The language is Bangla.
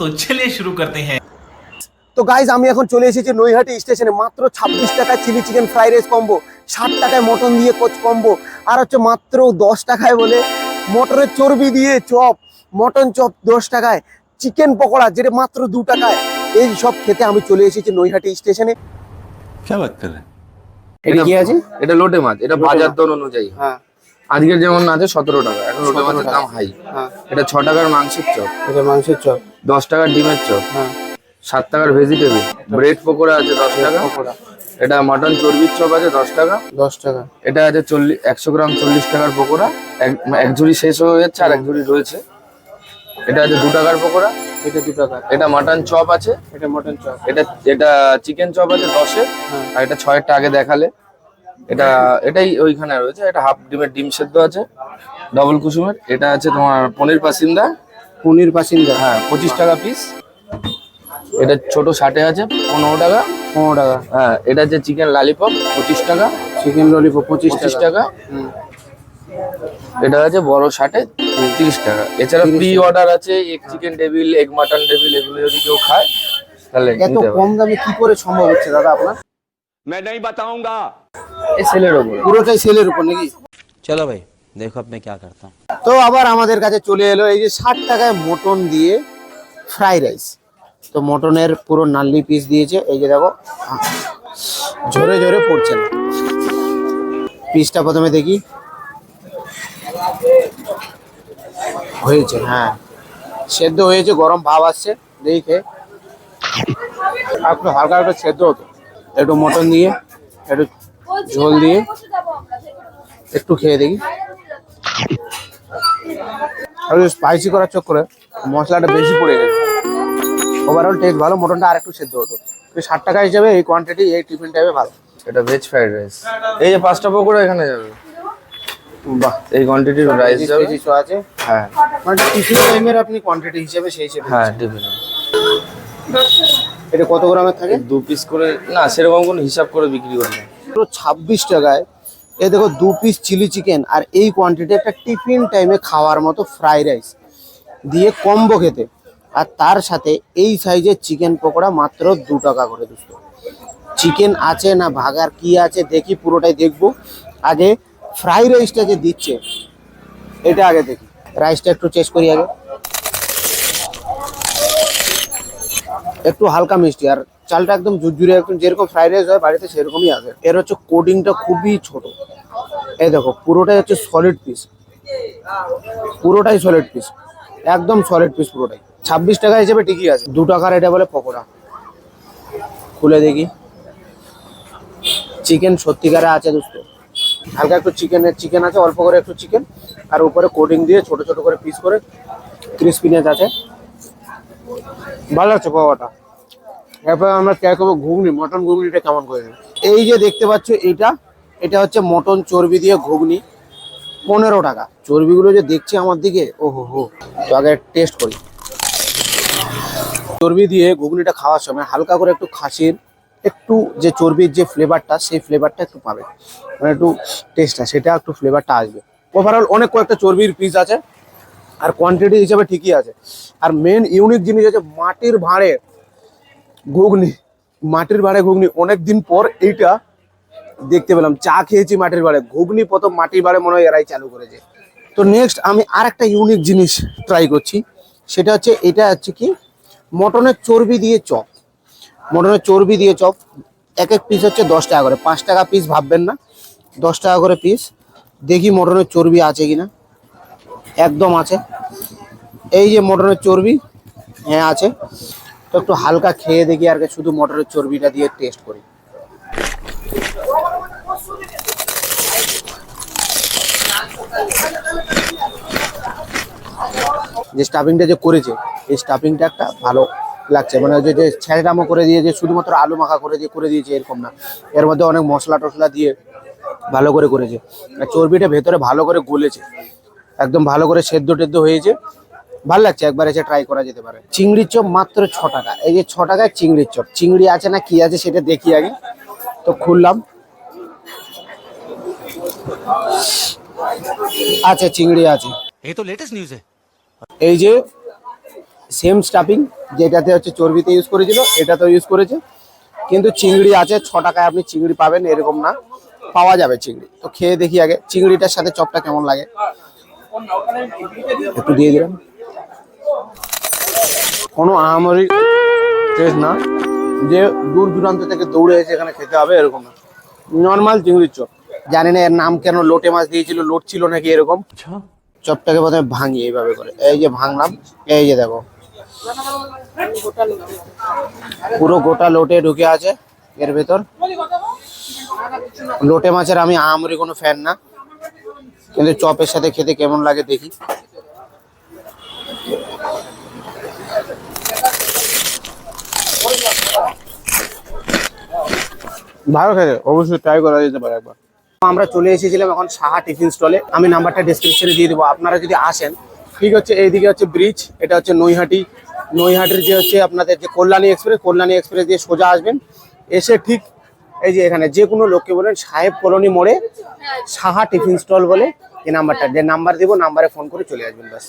তো চলে শুরু করতে হ্যাঁ। তো গাইজ আমি এখন চলে এসেছি নৈহাটি স্টেশনে মাত্র ছাব্বিশ টাকায় chilli chicken fried rice combo ষাট টাকায় মটন দিয়ে কোচ কম্বো আর হচ্ছে মাত্র দশ টাকায় বলে মটরের চর্বি দিয়ে চপ মটন চপ দশ টাকায় চিকেন পকোড়া যেটা মাত্র দু টাকায় এই সব খেতে আমি চলে এসেছি নৈহাটি স্টেশনে। এটা কি আছে? এটা লোটে মাছ এটা বাজার দর অনুযায়ী। হ্যাঁ। আজকের যেমন আছে সতেরো টাকা এখন লোটে মাছের দাম হাই। হ্যাঁ। এটা ছ টাকার মাংসের চপ। এটা মাংসের চপ। দশ টাকার ডিমের চপ। হ্যাঁ। সাত টাকার ভেজিটেবল ব্রেড পকোড়া আছে দশ টাকা। এটা মটন চর্বির চপ আছে দশ টাকা। দশ টাকা। এটা আছে চল্লিশ একশো গ্রাম চল্লিশ টাকার পকোড়া। এক এক ঝুড়ি শেষ হয়ে যাচ্ছে আর এক ঝুড়ি রয়েছে। এটা আছে দু টাকার পকোড়া। এটা দু টাকা। এটা মাটন চপ আছে। এটা মটন চপ। এটা এটা চিকেন চপ আছে দশে। হ্যাঁ। আর এটা ছয়েরটা আগে দেখালে। এটা এটাই ওইখানে রয়েছে এটা হাফ ডিমের ডিম সেদ্ধ আছে ডবল কুসুমের। এটা আছে তোমার পনির পাসিন্দা। পনির পাসিন্দা। হ্যাঁ পঁচিশ টাকা পিস এটা ছোট ষাটে আছে পনেরো টাকা। পনেরো টাকা। হ্যাঁ এটা আছে চিকেন লালিপপ পঁচিশ টাকা। চিকেন ললিপপ পঁচিশ পঁচিশ টাকা। এটা আছে বড় ষাটে তিরিশ টাকা। এছাড়া প্রি অর্ডার আছে egg chicken table egg mutton table এগুলো যদি কেউ খায় তাহলে এত কম দামে কি করে সম্ভব হচ্ছে দাদা আপনার? এই ছেলের উপর। পুরোটাই ছেলের উপর নাকি? চলো ভাই দেখো আপনি কি করতাম। তো আবার আমাদের কাছে চলে এলো এই যে ষাট টাকায় মটন দিয়ে ফ্রাই রাইস। তো মটনের পুরো নাল্লি পিস দিয়েছে এই যে দেখো ঝরে জোরে পড়ছে পিসটা প্রথমে দেখি। হয়েছে হ্যাঁ। সেদ্ধ হয়েছে গরম ভাব আসছে দেখে। একটু হালকা হালকা সেদ্ধ হতো। একটু মটন দিয়ে একটু ঝোল দিয়ে একটু খেয়ে দেখি। আর স্পাইসি করার চক্করে মশলাটা বেশি পড়ে গেছে। ওভারঅল টেস্ট ভালো মটনটা আর একটু সেদ্ধ হতো। ষাট টাকা হিসাবে এই কোয়ান্টিটি এই টিফিন টাইপে ভালো। এটা ভেজ ফ্রাইড রাইস এই যে পাঁচটা পকোড়া এখানে যাবে। বাহ এই কোয়ান্টিটির রাইস যাবে। কিছু আছে। হ্যাঁ। মানে টিফিন টাইমের আপনি কোয়ান্টিটি হিসেবে সেই হিসেবে হ্যাঁ টিফিন এটা কত গ্রামের থাকে? দু পিস করে না সেরকম কোনো হিসাব করে বিক্রি করে না। পুরো ছাব্বিশ টাকায় এ দেখো দু পিস চিলি চিকেন আর এই কোয়ান্টিটি একটা টিফিন টাইমে খাওয়ার মতো ফ্রাই রাইস দিয়ে কম্বো খেতে। আর তার সাথে এই সাইজের চিকেন পকোড়া মাত্র দু টাকা করে দোস্ত চিকেন আছে না ভাগার কি আছে দেখি পুরোটাই দেখব। আগে ফ্রাই রাইসটা যে দিচ্ছে এটা আগে দেখি। রাইসটা একটু চেস্ট করি আগে। একটু হালকা মিষ্টি, আর চালটা একদম ঝুরঝুরে, একদম যেরকম ফ্রাইড রাইস হয় বাড়িতে সেরকমই আছে। এর হচ্ছে কোডিংটা খুবই ছোট। এই দেখো, পুরোটাই হচ্ছে সলিড পিস পুরোটাই সলিড পিস একদম সলিড পিস পুরোটাই। ছাব্বিশ টাকা হিসেবে ঠিকই আছে। দু টাকার এটা বলে পকোড়া। খুলে দেখি। চিকেন সত্যিকারে আছে দোস্ত। হালকা একটু চিকেনের চিকেন আছে, অল্প করে একটু চিকেন আর উপরে কোডিং দিয়ে ছোট ছোট করে পিস করে ক্রিসপিনেস আছে। ভালো লাগছে পাওয়াটা। এরপর আমরা ট্রাই করব ঘুগনি, মটন ঘুগনিটা কেমন করে এই যে দেখতে পাচ্ছ এটা এটা হচ্ছে মটন চর্বি দিয়ে ঘুগনি, পনেরো টাকা। চর্বিগুলো যে দেখছি আমার দিকে ও হো। হো তো আগে টেস্ট করি। চর্বি দিয়ে ঘুগনিটা খাওয়ার সময় হালকা করে একটু খাসির, একটু যে চর্বির যে ফ্লেভারটা সেই ফ্লেভারটা একটু পাবে মানে একটু টেস্টটা সেটা একটু ফ্লেভারটা আসবে। ওভারঅল অনেক কয়েকটা চর্বির পিস আছে। আর কোয়ান্টিটি হিসাবে ঠিকই আছে। আর মেন ইউনিক জিনিস আছে মাটির ভাঁড়ে ঘুগনি। মাটির ভাঁড়ে ঘুগনি। অনেক দিন পর এইটা দেখতে পেলাম। চা খেয়েছি মাটির ভাঁড়ে। ঘুগনি প্রথম মাটির ভাঁড়ে মনে হয় এরাই চালু করেছে। তো নেক্সট আমি আর একটা ইউনিক জিনিস ট্রাই করছি। সেটা হচ্ছে এটা হচ্ছে কি? মটনের চর্বি দিয়ে চপ। মটনের চর্বি দিয়ে চপ। এক এক পিস হচ্ছে দশ টাকা করে। পাঁচ টাকা পিস ভাববেন না। দশ টাকা করে পিস দেখি মটনের চর্বি আছে কিনা। একদম আছে। এই যে মটনের চর্বি হ্যাঁ আছে। তো একটু হালকা খেয়ে দেখি আর শুধু মটরের চর্বিটা দিয়ে টেস্ট করি। যে স্টাফিংটা যে করেছে, এই স্টাফিংটা একটা ভালো লাগছে। মানে যে যে ছ্যাঁড়ামো করে দিয়ে, যে শুধুমাত্র আলু মাখা করে দিয়ে, করে দিয়েছে, এরকম না। এর মধ্যে অনেক মশলা টশলা দিয়ে ভালো করে করেছে। চর্বিটা ভেতরে ভালো করে গলেছে। একদম ভালো করে সেদ্ধ টেদ্ধ হয়েছে। ভালো লাগছে একবার এসে ট্রাই করা যেতে পারে। চিংড়ির চপ মাত্র ছ টাকা। এই যে ছ টাকায় চিংড়ির চপ। চিংড়ি আছে না কি আছে সেটা দেখি আগে। তো খুললাম। আচ্ছা চিংড়ি আছে। এই তো লেটেস্ট নিউজ এই যে সেম স্টাফিং যেটাতে হচ্ছে চর্বিতে ইউজ করেছিল এটাতেও ইউজ করেছে। কিন্তু চিংড়ি আছে ছ টাকায় আপনি চিংড়ি পাবেন এরকম না। পাওয়া যাবে চিংড়ি। তো খেয়ে দেখি আগে চিংড়িটার সাথে চপটা কেমন লাগে। একটু দিয়ে দিলাম। কোনো আহামরি না। যে দূর দূরান্ত থেকে দৌড়ে এসে এখানে খেতে হবে, এরকম না। নর্মাল চিংড়ির চপ। জানি না এর নাম কেন লোটে মাছ দিয়েছিল লোট ছিল নাকি এরকম। চপটাকে প্রথমে ভাঙি এইভাবে করে। এই যে ভাঙলাম, এই যে দেখো। পুরো গোটা লোটে ঢুকে আছে এর ভেতর। লোটে মাছের আমি আমরি কোনো ফ্যান না। কিন্তু চপের সাথে খেতে কেমন লাগে দেখি। ভালো খেতে অবশ্যই ট্রাই করা যেতে পারে একবার। আমরা চলে এসেছিলাম এখন সাহা টিফিন স্টলে। আমি নাম্বারটা ডিসক্রিপশনে দিয়ে দেবো। আপনারা যদি আসেন ঠিক হচ্ছে এইদিকে হচ্ছে ব্রিজ এটা হচ্ছে নৈহাটি। নৈহাটির যে হচ্ছে আপনাদের যে কল্যাণী এক্সপ্রেস কল্যাণী এক্সপ্রেস দিয়ে সোজা আসবেন। এসে ঠিক এই যে এখানে যে কোনো লোককে বলেন, সাহেব কলোনি মোড়ে সাহা টিফিন স্টল বলে এই নাম্বারটা। যে নাম্বার দেবো, নাম্বারে ফোন করে চলে আসবেন, ব্যাস।